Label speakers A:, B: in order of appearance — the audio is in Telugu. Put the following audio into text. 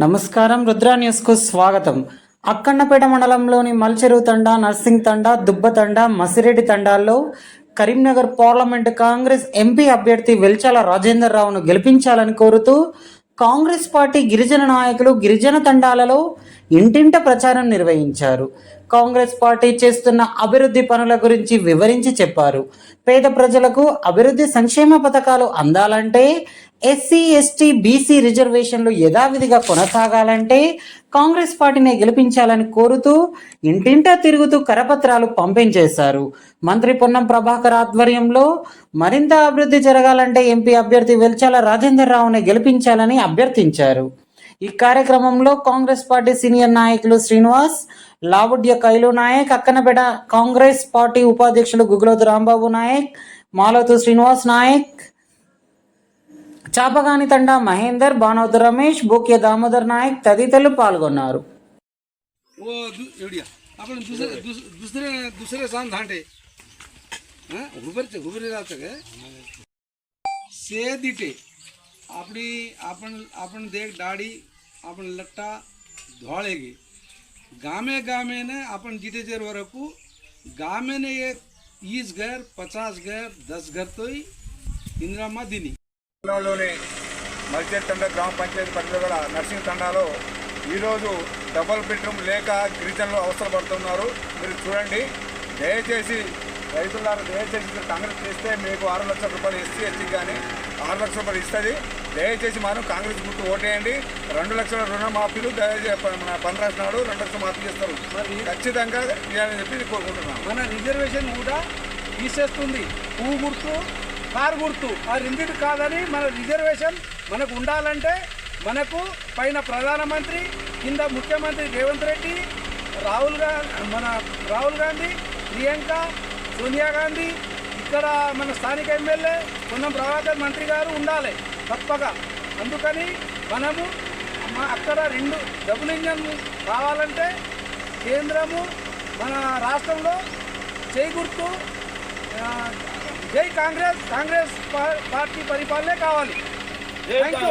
A: నమస్కారం రుద్రా న్యూస్కు స్వాగతం. అక్కన్నపేట మండలంలోని మల్చెరువు తండా నర్సింగ్ తండా దుబ్బ తండా మసిరెడ్డి తండాల్లో కరీంనగర్ పార్లమెంట్ కాంగ్రెస్ ఎంపీ అభ్యర్థి వెల్చాల రాజేందర్ రావును గెలిపించాలని కోరుతూ కాంగ్రెస్ పార్టీ గిరిజన నాయకులు గిరిజన తండాలలో ఇంటింట ప్రచారం నిర్వహించారు. కాంగ్రెస్ పార్టీ చేస్తున్న అభివృద్ధి పనుల గురించి వివరించి చెప్పారు. పేద ప్రజలకు అభివృద్ధి సంక్షేమ పథకాలు అందాలంటే ఎస్సీ ఎస్టీ బీసీ రిజర్వేషన్లు యథావిధిగా కొనసాగాలంటే కాంగ్రెస్ పార్టీని గెలిపించాలని కోరుతూ ఇంటింటా తిరుగుతూ కరపత్రాలు పంపించేశారు. మంత్రి పొన్నం ప్రభాకర్ ఆధ్వర్యంలో మరింత అభివృద్ధి జరగాలంటే ఎంపీ అభ్యర్థి వెల్చాల రాజేందర్ రావుని గెలిపించాలని అభ్యర్థించారు. ఈ కార్యక్రమంలో కాంగ్రెస్ పార్టీ సీనియర్ నాయకులు శ్రీనివాస్ లావుడ్య కైలు నాయక్ అక్కనపేట కాంగ్రెస్ పార్టీ ఉపాధ్యక్షులు గుగులోతు రాంబాబు నాయక్ మాలోతు శ్రీనివాస్ నాయక్ చాపగాని తండా మహేందర్ బానోతు రమేష్ బూక్య దామోదర్ నాయక్ తదితరులు పాల్గొన్నారు
B: वो दु- एवढिया आपण दुसरे दुस- दुसरे दुसरे सांग धांटे हं? हुबरचे हुबरे राहतं काय से दिटे आपली आपण आपण देख दाढी आपण लट्टा धोळेगे गामे गामेने आपण जिथे जेर वरकू गामेने एक ईस घर पचास घर दस घर तोय ఇందిరమ్మ దిని
C: మండలంలోని మల్చేర్ తండ గ్రామ పంచాయతీ పరిధిలో గల నర్సింగ్ తండాలో ఈరోజు డబుల్ బెడ్రూమ్ లేక గిరిజనులు అవసరపడుతున్నారు. మీరు చూడండి. దయచేసి రైతులారు దయచేసి కాంగ్రెస్ చేస్తే మీకు ఆరు లక్షల రూపాయలు ఎస్సీ ఎస్టీ కానీ ఆరు లక్షల రూపాయలు ఇస్తుంది. దయచేసి మనం కాంగ్రెస్ గుర్తు ఓటేయండి. రెండు లక్షల రుణమాఫీలు దయచేసి మన పని రాసినాడు రెండు లక్షలు మాఫీ చేస్తారు. ఖచ్చితంగా ఇవ్వాలని చెప్పి కోరుకుంటున్నాం
B: మన రిజర్వేషన్ కూడా తీసేస్తుంది. పువ్వు గుర్తు కారు గుర్తు. ఆ రెండింటి కాదని మన రిజర్వేషన్ మనకు ఉండాలంటే మనకు పైన ప్రధానమంత్రి కింద ముఖ్యమంత్రి రేవంత్ రెడ్డి రాహుల్ గాంధీ మన రాహుల్ గాంధీ ప్రియాంక సోనియా గాంధీ ఇక్కడ మన స్థానిక ఎమ్మెల్యే పొన్నం ప్రభాకర్ మంత్రి గారు ఉండాలి తప్పక. అందుకని మనము మా అక్కడ రెండు డబుల్ ఇంజన్ కావాలంటే కేంద్రము మన రాష్ట్రంలో చేకూర్తూ జై కాంగ్రెస్ కాంగ్రెస్ పా- పార్టీ పరిపాలనే కావాలి థ్యాంక్ యూ